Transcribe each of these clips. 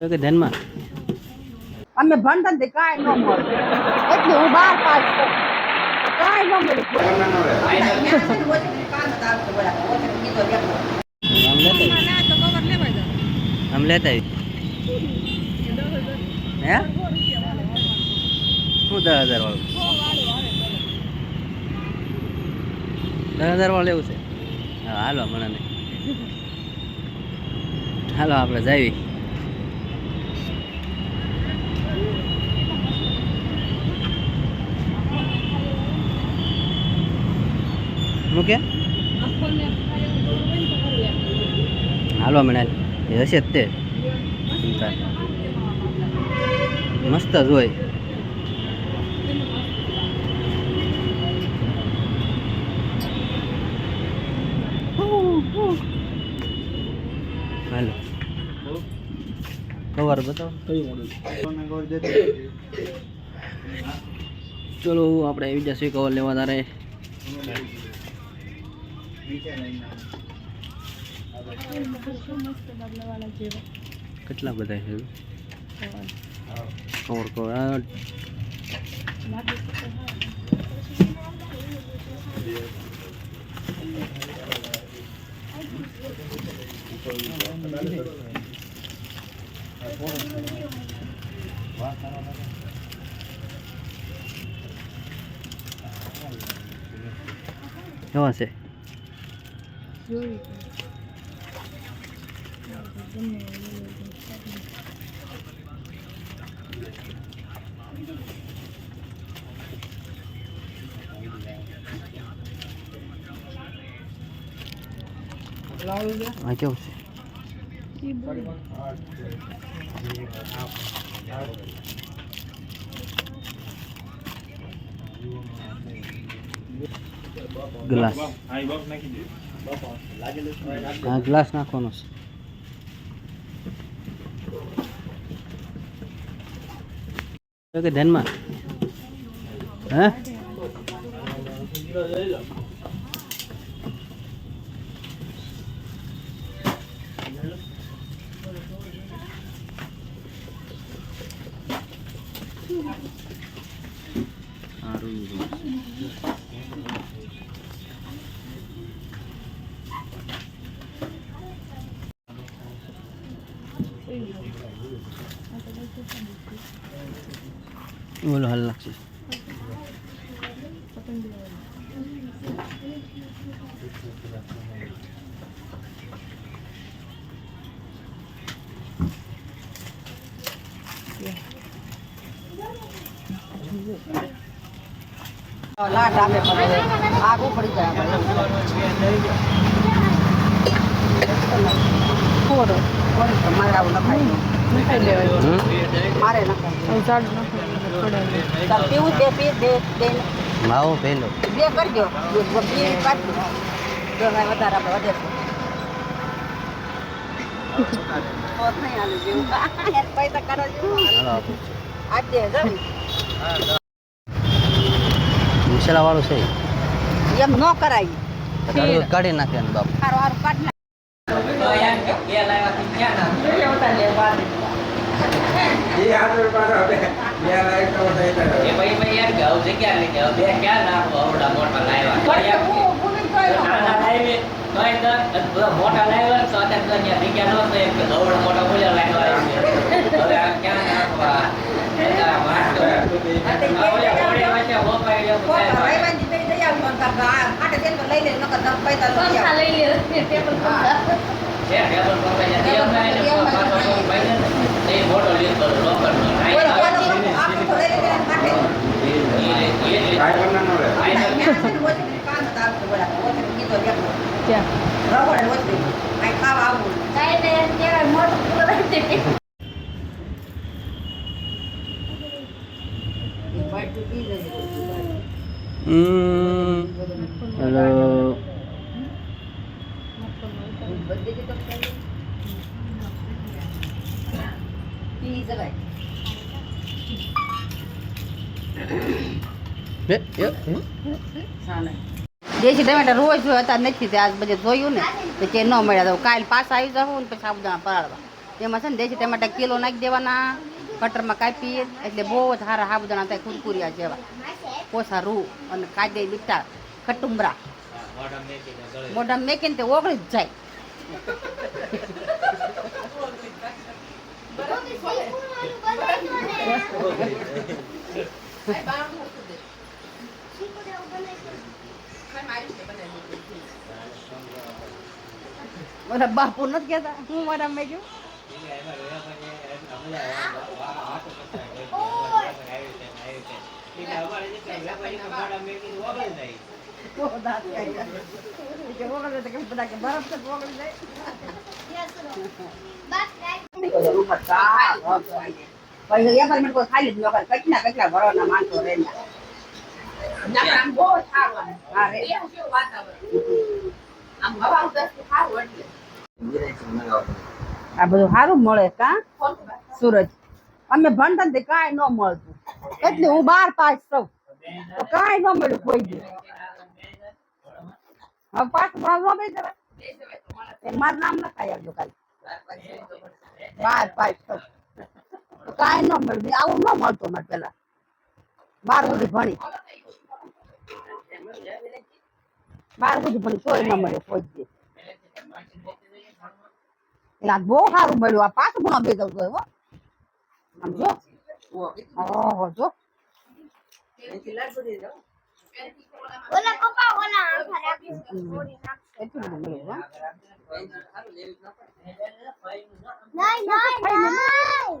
તો કે ધ્યાનમાં અમે ભણતા ને કાંઈ ન મળે. એટલે હું બાર પાસ કાંઈ ન મળે. આમ લેતા હે? શું દસ હજાર વાળું? દસ હજાર વાળું લેવું છે? હાલો મને હાલો આપણે જાવી. હાલો મને એ હશે જ તે. મસ્ત જ હોય. હાલો. કવર બતાવો. કયું ચલો આપણે બીજા જશે કવર લેવા તારે? કેટલા બધા છે? કવર કવર આ કેવા છે? આ કેવું છે ગ્લાસ ગ્લાસ નાખવાનો છે. તો કે ધ્યાનમાં? હે? સારું બોલો હાલ લાગશે લાટ આપે પડે આગ ઉપડી જાય મારે આવું નખાય પીવું બે પી બે બે માવો પેલો બે કરજો કાઢજો જો વધારે આપણે વધે છે. તો વાળું છે એમ ન કરાય કાઢી નાખે સારું સારું કાઢ નાખ. મોટા લાવ્યા તો અત્યારે તો અહીંયા જગ્યા નહોતો એક ગવડો મોટો બોલ્યો લાવ્યો હવે આ ક્યાં નાખવા અત્યારે વાંચો. આ ઓલા ઘોડે વાંચે વપાઈ ગયો તો કાંઈ વાંચે. રવિવારની દઈ દઈ આવજો અને તાર આ હાટે જઈને તો લઈ લે નકર તમે પૈસા તો લઈ આવો. છે ટેબલ પર હમ હેલો બધી જ તો ખાઈ. પી જવાય. એ, એ, એ. દેશી ટમેટા રોજ હતા નથી તે આજ બધે જોયું ને તો કે ન મળ્યા તો કાલ પાછા આવી જાવ ને પછી સાબુદાણા પરાળવા એમાં છે ને દેશી ટમેટા કિલો નાખી દેવાના કટરમાં કાપી એટલે બહુ જ સારા સાબુદાણા થાય કુરકુરિયા જેવા. કોસા રૂ અને કાદે લીટા કટુંબરા મોઢા મેકીને મેકીને તે ઓગળી જ જાય. મારા બાપુ નથી કહેતા હું મારા મેં છે, આવી છે. એટલે અમારે જે કાંઈ વેપારી તો મોઢા મેકીને ઓગળી જાય. બહુ સારું આવે જાય. કે વાતાવરણ આમ હવા કે સારું રે આ બધું સારું મળે કા? સુરજ અમે ભણતા ને કાંઈ ન મળતું. એટલે હું બાર પાસ તો કાંઈ ન મળ્યું કોઈ દી હવે પાસ ભણવા બે જવાય મારું નામ લખાઈ આવજો કાલે બાર પાસ તો કાંઈ ન મળ્યું. આવું ન મળતું અમારે પેલા બાર સુધી ભણી. બાર બધું પણ તોય ન મળ્યો કોઈ દે એટલે આ બહુ સારું મળ્યું આ પાંચ ગુણો ભેગો જોઈએ હો. આમ જો ઓહો જો. ઓલા પપ્પા ઓલા આખા રાખી કેટલું બધું મળ્યું હો. નહીં નહીં નહીં.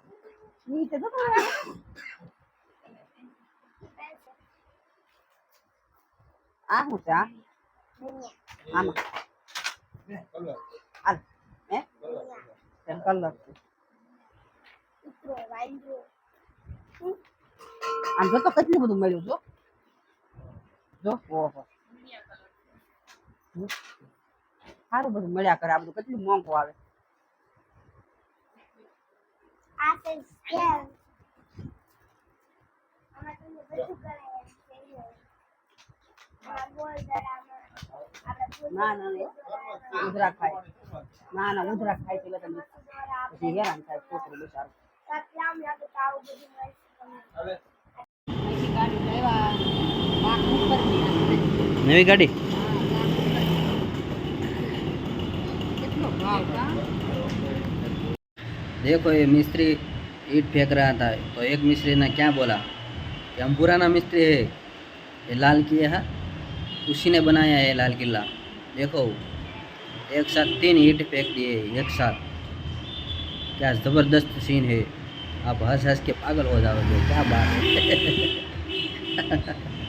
તો જો તમે. આ શું છે આ આમાં જો કેટલું બધું મળ્યું જો જો, ઓહો. સારું બધું મળ્યા કરે, આ બધું કેટલું મોંઘું આવે આ છે સ્કેલ આમાં તમને બધું કરાય એમ છે આ બોલ દરામાં આપણે બોલ ના ના ઉધરા ખાય. ના ના ઉધરા ખાય તો તમે. પછી હેરાન થાય છોકરું બિચારું નવી લાગે देखो, ये मिस्त्री ईट फेंक रहा था। तो एक मिस्त्री ने क्या बोला? कि हम पुराना मिस्त्री है, ये लाल किए है, उसी ने बनाया है लाल किला। देखो, एक साथ तीन ईट फेंक दिए, एक साथ। क्या ज़बरदस्त सीन है। आप हंस हंस के पागल हो जाओगे, क्या बात है?